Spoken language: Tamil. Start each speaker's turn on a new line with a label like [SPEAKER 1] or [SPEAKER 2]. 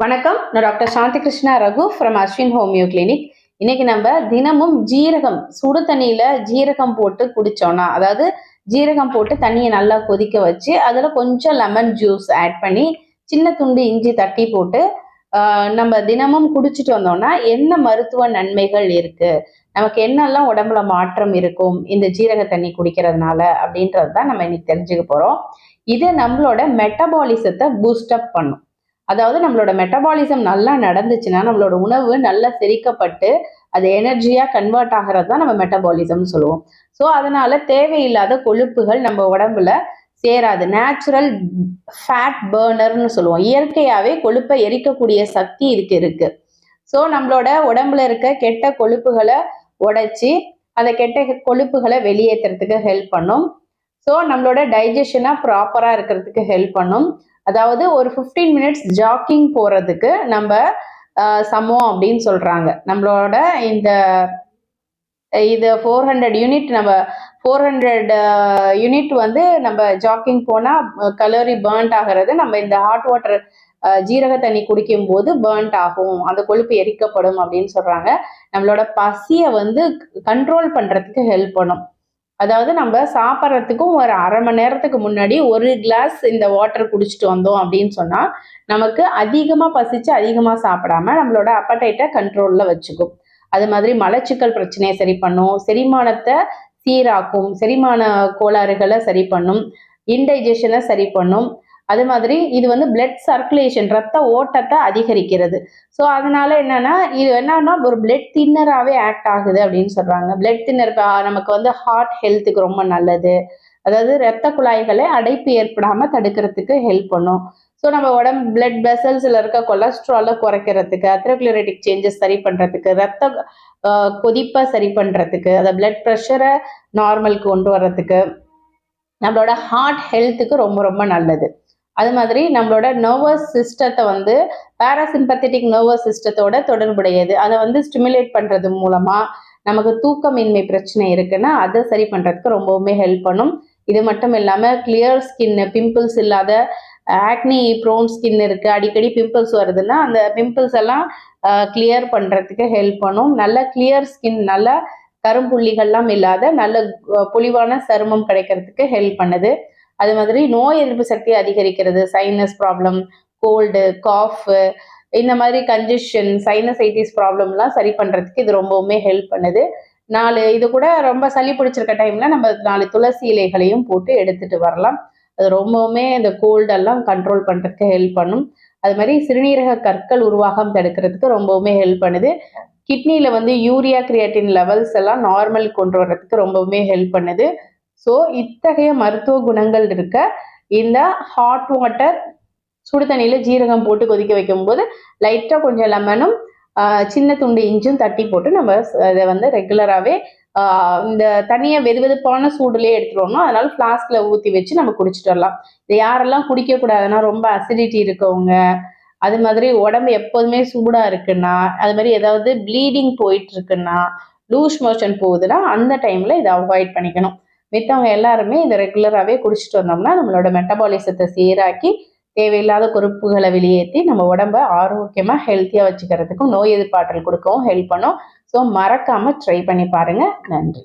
[SPEAKER 1] வணக்கம். நான் doctor Shanti Krishna Raghu from Ashwin homeo clinic இன்னைக்கு நம்ம தினமும் ஜீரகம் சுடு தண்ணியில ஜீரகம் போட்டு குடிச்சோம்னா அதாவது ஜீரகம் போட்டு தண்ணியை நல்லா கொதிக்க வச்சு அதில் கொஞ்சம் லெமன் ஜூஸ் ஆட் பண்ணி சின்ன துண்டு இஞ்சி தட்டி போட்டு நம்ம தினமும் குடிச்சிட்டு வந்தோம்னா என்ன மருத்துவ நன்மைகள் இருக்கு? நமக்கு என்னெல்லாம் உடம்புல மாற்றம் இருக்கும் இந்த ஜீரக தண்ணி குடிக்கிறதுனால அப்படின்றது தான் நம்ம இன்னைக்கு தெரிஞ்சுக்க போறோம். இது நம்மளோட மெட்டபாலிசத்தை பூஸ்டப் பண்ணும். அதாவது நம்மளோட மெட்டபாலிசம் நல்லா நடந்துச்சுன்னா நம்மளோட உணவு நல்லா செரிக்கப்பட்டு அது எனர்ஜியாக கன்வெர்ட் ஆகிறது தான் நம்ம மெட்டபாலிசம்னு சொல்லுவோம். ஸோ அதனால தேவையில்லாத கொழுப்புகள் நம்ம உடம்புல சேராது. நேச்சுரல் ஃபேட் பேர்னர்னு சொல்லுவோம். இயற்கையாகவே கொழுப்பை எரிக்கக்கூடிய சக்தி இதுக்கு இருக்கு. ஸோ நம்மளோட உடம்புல இருக்க கெட்ட கொழுப்புகளை உடைச்சி அந்த கெட்ட கொழுப்புகளை வெளியேற்றுறதுக்கு ஹெல்ப் பண்ணும். ஸோ நம்மளோட டைஜஷனாக ப்ராப்பராக இருக்கிறதுக்கு ஹெல்ப் பண்ணும். அதாவது ஒரு 15 மினிட்ஸ் ஜாக்கிங் போகிறதுக்கு நம்ம சமம் அப்படின்னு சொல்கிறாங்க நம்மளோட இந்த இது ஃபோர் ஹண்ட்ரட் யூனிட் நம்ம ஃபோர் ஹண்ட்ரட் யூனிட் வந்து நம்ம ஜாக்கிங் போனால் கலோரி பேர்ன்ட் ஆகிறது நம்ம இந்த ஹாட் வாட்டர் ஜீரக தண்ணி குடிக்கும் போது பேர்ன்ட் ஆகும். அந்த கொழுப்பு எரிக்கப்படும் அப்படின்னு சொல்கிறாங்க நம்மளோட பசியை வந்து கண்ட்ரோல் பண்ணுறதுக்கு ஹெல்ப் பண்ணும். அதாவது நம்ம சாப்பிட்றதுக்கும் ஒரு அரை மணி நேரத்துக்கு முன்னாடி ஒரு கிளாஸ் இந்த வாட்டர் குடிச்சிட்டு வந்தோம் அப்படின்னு சொன்னால் நமக்கு அதிகமாக பசிச்சு அதிகமாக சாப்பிடாம நம்மளோட அப்படைட்டை கண்ட்ரோலில் வச்சுக்கும். அது மாதிரி மலச்சிக்கல் பிரச்சனையை சரி பண்ணும் செரிமானத்தை சீராக்கும் செரிமான கோளாறுகளை சரி பண்ணும் இன்டைஜஷனை சரி பண்ணும் அது மாதிரி இது வந்து பிளட் சர்க்குலேஷன் ரத்த ஓட்டத்தை அதிகரிக்கிறது. ஸோ அதனால என்னன்னா இது என்னன்னா ஒரு பிளட் தின்னராகவே ஆக்ட் ஆகுது அப்படின்னு சொல்றாங்க. பிளட் தின்னர் நமக்கு வந்து ஹார்ட் ஹெல்த்துக்கு ரொம்ப நல்லது. அதாவது ரத்த குழாய்களை அடைப்பு ஏற்படாம தடுக்கிறதுக்கு ஹெல்ப் பண்ணும். ஸோ நம்ம உடம்பு பிளட் வெசல்ஸில் இருக்க கொலஸ்ட்ராலை குறைக்கிறதுக்கு அத்ரோக்ளோரேட்டிக் சேஞ்சஸ் சரி பண்ணுறதுக்கு ரத்த கொதிப்பை சரி பண்ணுறதுக்கு அதை பிளட் ப்ரெஷரை நார்மலுக்கு கொண்டு வர்றதுக்கு நம்மளோட ஹார்ட் ஹெல்த்துக்கு ரொம்ப ரொம்ப நல்லது. அது மாதிரி நம்மளோட நர்வஸ் சிஸ்டத்தை வந்து பேராசிம்பத்தட்டிக் நர்வஸ் சிஸ்டத்தோட தொடர்புடையது. அதை வந்து ஸ்டிமுலேட் பண்ணுறது மூலமாக நமக்கு தூக்கமின்மை பிரச்சனை இருக்குன்னா அதை சரி பண்ணுறதுக்கு ரொம்பவுமே ஹெல்ப் பண்ணும். இது மட்டும் இல்லாமல் கிளியர் ஸ்கின் பிம்பிள்ஸ் இல்லாத ஆக்னி ப்ரோன் ஸ்கின் இருக்குது அடிக்கடி பிம்பிள்ஸ் வருதுன்னா அந்த பிம்பிள்ஸ் எல்லாம் கிளியர் பண்ணுறதுக்கு ஹெல்ப் பண்ணும். நல்ல கிளியர் ஸ்கின் நல்ல கரும்புள்ளிகள்லாம் இல்லாத நல்ல பொலிவான சருமம் கிடைக்கிறதுக்கு ஹெல்ப் பண்ணுது. அது மாதிரி நோய் எதிர்ப்பு சக்தி அதிகரிக்கிறது சைனஸ் ப்ராப்ளம் கோல்டு காஃபு இந்த மாதிரி கன்ஜெஷன் சைனசைட்டிஸ் ப்ராப்ளம்லாம் சரி பண்ணுறதுக்கு இது ரொம்பவுமே ஹெல்ப் பண்ணுது. நாலு இது கூட ரொம்ப சளி பிடிச்சிருக்க டைமில் நம்ம நாலு துளசி இலைகளையும் போட்டு எடுத்துட்டு வரலாம். அது ரொம்பவுமே இந்த கோல்டெல்லாம் கண்ட்ரோல் பண்ணுறதுக்கு ஹெல்ப் பண்ணும். அது மாதிரி சிறுநீரக கற்கள் உருவாகம் தடுக்கிறதுக்கு ரொம்பவுமே ஹெல்ப் பண்ணுது. கிட்னியில் வந்து யூரியா கிரியேட்டின் லெவல்ஸ் எல்லாம் நார்மல் கொண்டு வர்றதுக்கு ரொம்பவுமே ஹெல்ப் பண்ணுது. ஸோ இத்தகைய மருத்துவ குணங்கள் இருக்க இந்த ஹாட் வாட்டர் சுடு தண்ணியில் ஜீரகம் போட்டு கொதிக்க வைக்கும்போது லைட்டாக கொஞ்சம் லெமனும் சின்ன துண்டு இஞ்சும் தட்டி போட்டு நம்ம அதை வந்து ரெகுலராகவே இந்த தண்ணியை வெது வெதுப்பான சூடுலேயே எடுத்துருவோம்னா வரணும் அதனால ஃப்ளாஸ்கில் ஊற்றி வச்சு நம்ம குடிச்சிட்டு வரலாம். இது யாரெல்லாம் குடிக்கக்கூடாதுன்னா ரொம்ப அசிடிட்டி இருக்கவங்க அது மாதிரி உடம்பு எப்போதுமே சூடாக இருக்குன்னா அது மாதிரி ஏதாவது ப்ளீடிங் போயிட்டு இருக்குன்னா லூஸ் மோஷன் போகுதுன்னா அந்த டைமில் இதை அவாய்ட் பண்ணிக்கணும். மித்தவங்க எல்லாருமே இதை ரெகுலராகவே குடிச்சிட்டு வந்தோம்னா நம்மளோட மெட்டபாலிசத்தை சீராக்கி தேவையில்லாத கொழுப்புகளை வெளியேற்றி நம்ம உடம்ப ஆரோக்கியமாக ஹெல்த்தியாக வச்சுக்கிறதுக்கும் நோய் எதிர்ப்பாற்றல் கொடுக்கவும் ஹெல்ப் பண்ணும். ஸோ மறக்காமல் ட்ரை பண்ணி பாருங்கள் நன்றி.